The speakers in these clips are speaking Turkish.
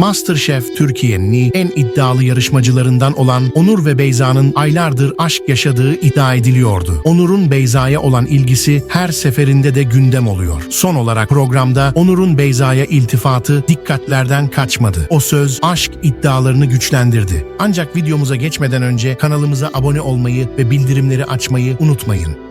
Masterchef Türkiye'nin en iddialı yarışmacılarından olan Onur ve Beyza'nın aylardır aşk yaşadığı iddia ediliyordu. Onur'un Beyza'ya olan ilgisi her seferinde de gündem oluyor. Son olarak programda Onur'un Beyza'ya iltifatı dikkatlerden kaçmadı. O söz aşk iddialarını güçlendirdi. Ancak videomuza geçmeden önce kanalımıza abone olmayı ve bildirimleri açmayı unutmayın.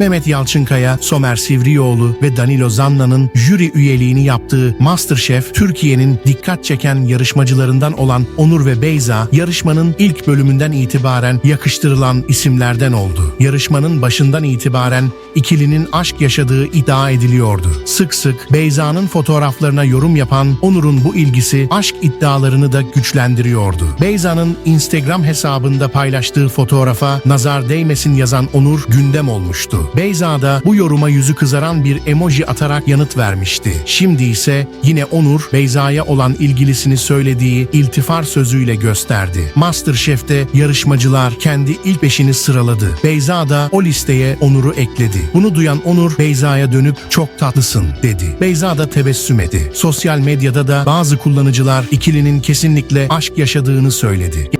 Mehmet Yalçınkaya, Somer Sivriyoğlu ve Danilo Zanna'nın jüri üyeliğini yaptığı Masterchef, Türkiye'nin dikkat çeken yarışmacılarından olan Onur ve Beyza, yarışmanın ilk bölümünden itibaren yakıştırılan isimlerden oldu. Yarışmanın başından itibaren ikilinin aşk yaşadığı iddia ediliyordu. Sık sık Beyza'nın fotoğraflarına yorum yapan Onur'un bu ilgisi aşk iddialarını da güçlendiriyordu. Beyza'nın Instagram hesabında paylaştığı fotoğrafa nazar değmesin yazan Onur gündem olmuştu. Beyza da bu yoruma yüzü kızaran bir emoji atarak yanıt vermişti. Şimdi ise yine Onur Beyza'ya olan ilgilisini söylediği iltifar sözüyle gösterdi. Masterchef'te yarışmacılar kendi ilk beşini sıraladı. Beyza da o listeye Onur'u ekledi. Bunu duyan Onur Beyza'ya dönüp çok tatlısın dedi. Beyza da tebessüm etti. Sosyal medyada da bazı kullanıcılar ikilinin kesinlikle aşk yaşadığını söyledi.